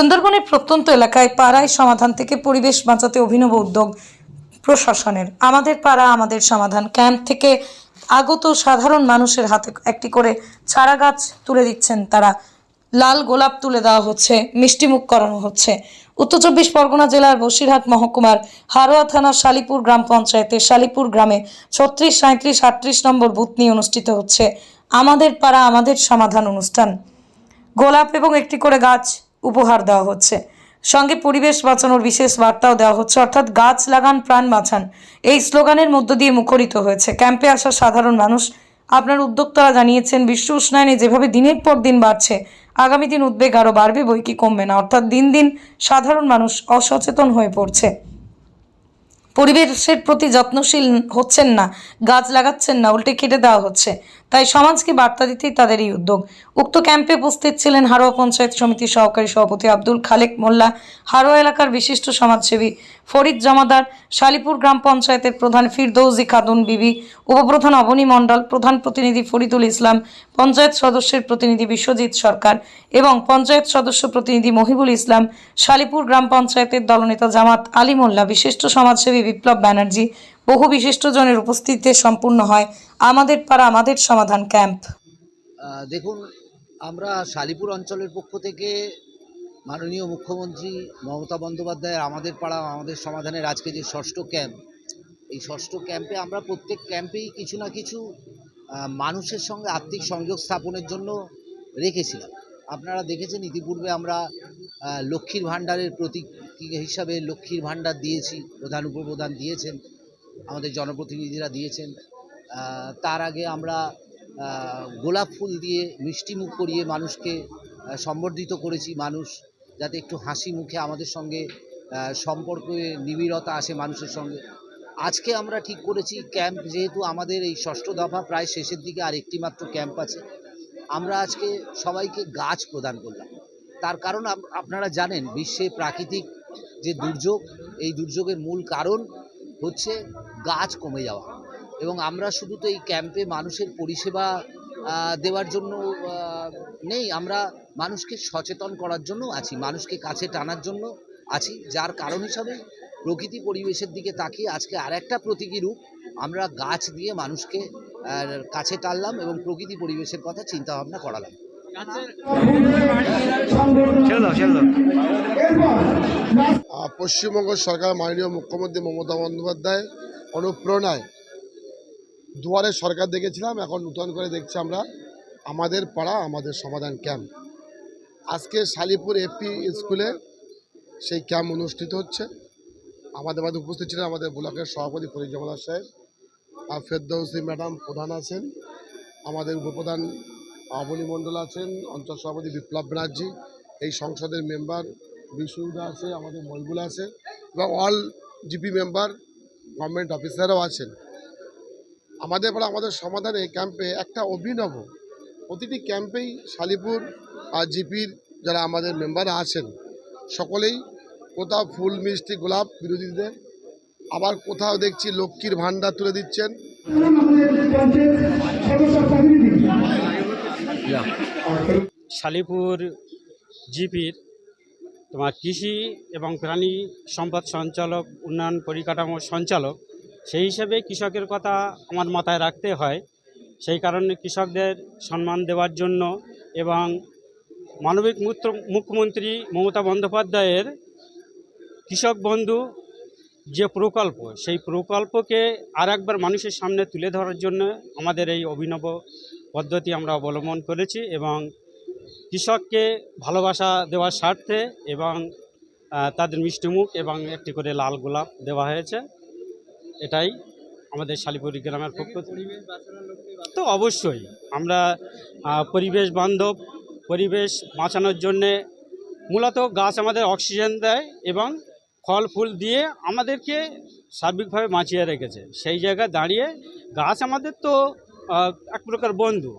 সুন্দরবনের প্রত্যন্ত এলাকায় পাড়ায় সমাধান থেকে পরিবেশ বাঁচাতে অভিনব উদ্যোগ প্রশাসনের। আমাদের পাড়া, আমাদের সমাধান ক্যাম্প থেকে আগত সাধারণ মানুষের হাতে একটি করে চারা গাছ তুলে দিচ্ছেন তারা। লাল গোলাপ তুলে দেওয়া হচ্ছে মিষ্টিমুখ করানো হচ্ছে। উত্তর চব্বিশ পরগনা জেলার বসিরহাট মহকুমার হারোয়া থানার শালিপুর গ্রাম পঞ্চায়েতের শালিপুর গ্রামে ছত্রিশ সাঁত্রিশ আটত্রিশ নম্বর বুথ নিয়ে অনুষ্ঠিত হচ্ছে আমাদের পাড়া, আমাদের সমাধান অনুষ্ঠান। গোলাপ এবং একটি করে গাছ উপহার দেওয়া হচ্ছে। সঙ্গে পরিবেশ বাঁচানোর বিশেষ বার্তাও দেওয়া হচ্ছে। অর্থাৎ গাছ লাগান, প্রাণ বাঁচান। এই স্লোগানের মধ্য দিয়ে মুখরিত হয়েছে। ক্যাম্পে আসা সাধারণ মানুষ। আপনার উদ্যোক্তারা জানিয়েছেন, বিশ্ব উষ্ণায়নে যেভাবে দিনের পর দিন বাড়ছে, আগামী দিন উদ্বেগ আরও বাড়বে বই কি কমবে না। অর্থাৎ দিন দিন সাধারণ মানুষ অসচেতন হয়ে পড়ছে। পরিবেশের প্রতি যত্নশীল হচ্ছেন না, গাছ লাগাচ্ছেন না, উল্টে কেটে দেওয়া হচ্ছে। তাই সমাজকে বার্তা দিতেই তাদের এই উদ্যোগ। উক্ত ক্যাম্পে উপস্থিত ছিলেন হারোয়া পঞ্চায়েত সমিতির সহকারী সভাপতি আব্দুল খালেক মোল্লা হারোয়া এলাকার বিশিষ্ট সমাজসেবী ফরিদ জমাদার, শালিপুর গ্রাম পঞ্চায়েতের প্রধান ফিরদৌজি খাতুন বিবি, উপপ্রধান অবনী মণ্ডল, প্রধান প্রতিনিধি ফরিদুল ইসলাম, পঞ্চায়েত সদস্যের প্রতিনিধি বিশ্বজিৎ সরকার এবং পঞ্চায়েত সদস্য প্রতিনিধি মহিবুল ইসলাম, শালিপুর গ্রাম পঞ্চায়েতের দলনেতা জামাত আলী মোল্লা, বিশিষ্ট সমাজসেবী বিপ্লব ব্যানার্জি বহু বিশিষ্টজনের উপস্থিতিতে সম্পূর্ণ হয় আমাদের পাড়া, আমাদের সমাধান ক্যাম্প। দেখুন, আমরা শালিপুর অঞ্চলের পক্ষ থেকে মাননীয় মুখ্যমন্ত্রী মমতা বন্দ্যোপাধ্যায়ের আমাদের পাড়া, আমাদের সমাধানের আজকে যে ষষ্ঠ ক্যাম্প, এই ষষ্ঠ ক্যাম্পে আমরা প্রত্যেক ক্যাম্পেই কিছু না কিছু মানুষের সঙ্গে আর্থিক সংযোগ স্থাপনের জন্য রেখেছিলাম। আপনারা দেখেছেন, ইতিপূর্বে আমরা লক্ষ্মীর ভাণ্ডারের প্রতীক হিসাবে লক্ষ্মীর ভাণ্ডার দিয়েছি, প্রধান উপপ্রধান দিয়েছেন। আমাদের জনপ্রতিনিধিরা দিয়েছেন। তার আগে আমরা গোলাপ ফুল দিয়ে মিষ্টি মুখ করিয়ে মানুষকে সম্বর্ধিত করেছি। মানুষ যাতে একটু হাসি মুখে আমাদের সঙ্গে সম্পর্কে নিবিড়তা আসে মানুষের সঙ্গে। আজকে আমরা ঠিক করেছি, ক্যাম্প যেহেতু আমাদের এই ষষ্ঠ দফা প্রায় শেষের দিকে আর একটি মাত্র ক্যাম্প আছে। আমরা আজকে সবাইকে গাছ প্রদান করলাম। তার কারণ আপনারা জানেন, বিশ্বে প্রাকৃতিক যে দুর্যোগ, এই দুর্যোগের মূল কারণ হচ্ছে গাছ কমে যাওয়া। এবং আমরা শুধু তো এই ক্যাম্পে মানুষের পরিষেবা দেওয়ার জন্য নেই। আমরা মানুষকে সচেতন করার জন্য আছি মানুষকে কাছে টানার জন্য আছি। যার কারণ হিসাবে প্রকৃতি পরিবেশের দিকে তাকিয়ে আজকে আর একটা প্রতীকী রূপ আমরা গাছ দিয়ে মানুষকে কাছে টানলাম এবং প্রকৃতি পরিবেশের কথা চিন্তা ভাবনা করালাম পশ্চিমবঙ্গ সরকার মাননীয় মুখ্যমন্ত্রী মমতা বন্দ্যোপাধ্যায় অনুপ্রেরণায়। দুয়ারে সরকার দেখেছিলাম, এখন নূতন করে দেখছি আমরা। আমাদের পাড়া, আমাদের সমাধান ক্যাম্প। আজকে শালিপুর এপি স্কুলে সেই ক্যাম্প অনুষ্ঠিত হচ্ছে। আমাদের মাঝে উপস্থিত ছিলেন আমাদের ব্লকের সভাপতি ফরিদ জামাদার সাহেব আর ফেরদৌসি ম্যাডাম প্রধান আছেন। আমাদের উপপ্রধান আবনী মণ্ডল আছেন, অঞ্চল সভাপতি বিপ্লব ব্যানার্জি, এই সংসদের মেম্বার বিশুদা আছে, আমাদের মহিবুল আছে এবং অল জিপি মেম্বার গভর্নমেন্ট অফিসারও আছেন। আমাদের পরে আমাদের সমাধানে এই ক্যাম্পে একটা অভিনব প্রতিটি ক্যাম্পেই শালিপুর আর জিপির যারা আমাদের মেম্বার আছেন সকলেই কোথাও ফুল মিষ্টি গোলাপ বিরোধীদের আবার কোথাও দেখছি লক্ষ্মীর ভাণ্ডার তুলে দিচ্ছেন। শালিপুর জিপির তোমার কৃষি এবং প্রাণী সম্পদ সঞ্চালক, উন্নয়ন পরিকাঠামো সঞ্চালক, সেই হিসেবে কৃষকের কথা আমার মাথায় রাখতে হয়। সেই কারণে কৃষকদের সম্মান দেওয়ার জন্য এবং মানবিক মুত্র- মুখ্যমন্ত্রী মমতা বন্দ্যোপাধ্যায়ের কৃষক বন্ধু যে প্রকল্প, সেই প্রকল্পকে আর একবার মানুষের সামনে তুলে ধরার জন্য আমাদের এই অভিনব পদ্ধতি আমরা অবলম্বন করেছি এবং কৃষককে ভালোবাসা দেওয়ার স্বার্থে এবং তাদের মিষ্টিমুখ এবং একটি করে লাল গোলাপ দেওয়া হয়েছে। এটাই আমাদের শালিপুরি গ্রামের পক্ষ তো অবশ্যই আমরা পরিবেশ বান্ধব, পরিবেশ বাঁচানোর জন্যে মূলত গাছ আমাদের অক্সিজেন দেয় এবং ফল ফুল দিয়ে আমাদেরকে সার্বিকভাবে বাঁচিয়ে রেখেছে। সেই জায়গায় দাঁড়িয়ে গাছ আমাদের তো এক প্রকার বন্ধু।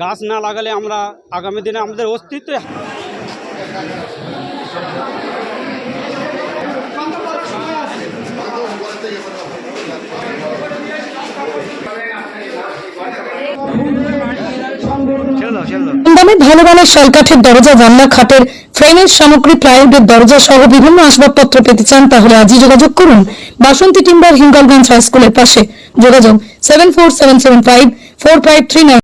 গাছ না লাগালে আমরা আগামী দিনে আমাদের অস্তিত্ব ভালো মানের শালকাঠের দরজা জানলা খাটের ফ্রেমের সামগ্রী প্লাইউডের দরজা সহ বিভিন্ন আসবাবপত্র পেতে চান, তাহলে আজই যোগাযোগ করুন। বাসন্তী টিম্বার হিঙ্গলগঞ্জ হাই স্কুলের পাশে। যোগাযোগ seven four seven seven five four five three nine